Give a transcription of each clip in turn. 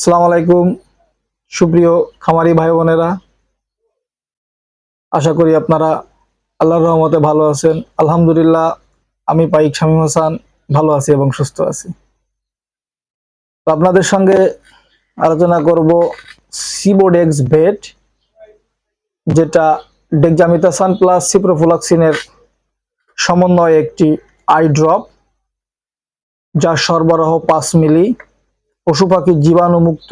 আসসালামু আলাইকুম। সুপ্রিয় খামারি ভাই বোনেরা, আশা করি আপনারা আল্লাহর রহমতে ভালো আছেন। আলহামদুলিল্লাহ, আমি পাইক শামীম হাসান, ভালো আছি এবং সুস্থ আছি। আপনাদের সঙ্গে আলোচনা করব সিবোডেক্স ভেট যেটা ডেক্সামিথাসান প্লাস সিপ্রোফ্লক্সিনের সমন্বয়ে একটি আই ড্রপ যার সরবরাহ পাঁচ মিলি পশু পাখির জীবাণুমুক্ত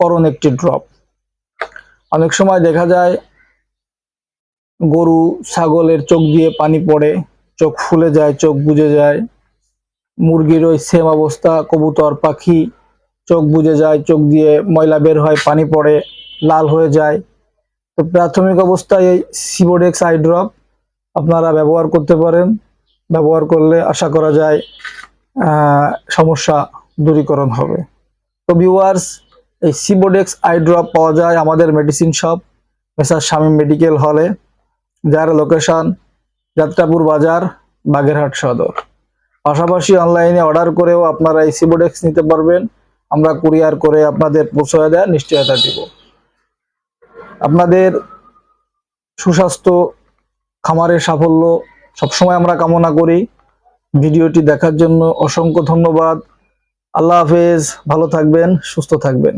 করণ একটি ড্রপ অনেক সময় দেখা যায় গরু, ছাগলের চোখ দিয়ে পানি পড়ে, চোখ ফুলে যায়, চোখ বুজে যায়। মুরগির ওই সেম অবস্থা, কবুতর, পাখি, চোখ বুজে যায়, চোখ দিয়ে ময়লা বের হয়, পানি পড়ে, লাল হয়ে যায়। তো প্রাথমিক অবস্থায় এই সিবোডেক্স আই ড্রপ আপনারা ব্যবহার করতে পারেন। ব্যবহার করলে আশা করা যায় সমস্যা দূরীকরণ হবে। তো ভিউয়ার্স এই সিবোডেক্স আই ড্রপ পাওয়া যায় আমাদের মেডিসিন শপ মেসার স্বামী মেডিকেল হলে যার লোকেশন যাত্রাপুর বাজার, বাগেরহাট সদর। পাশাপাশি অনলাইনে অর্ডার করেও আপনারা এই সিবোডেক্স নিতে পারবেন। আমরা কুরিয়ার করে আপনাদের পৌঁছে দেওয়ার নিশ্চয়তা দিব। আপনাদের সুস্বাস্থ্য, খামারের সাফল্য সবসময় আমরা কামনা করি। ভিডিওটি দেখার জন্য অসংখ্য ধন্যবাদ। আল্লাহ হাফেজ ভালো থাকবেন সুস্থ থাকবেন।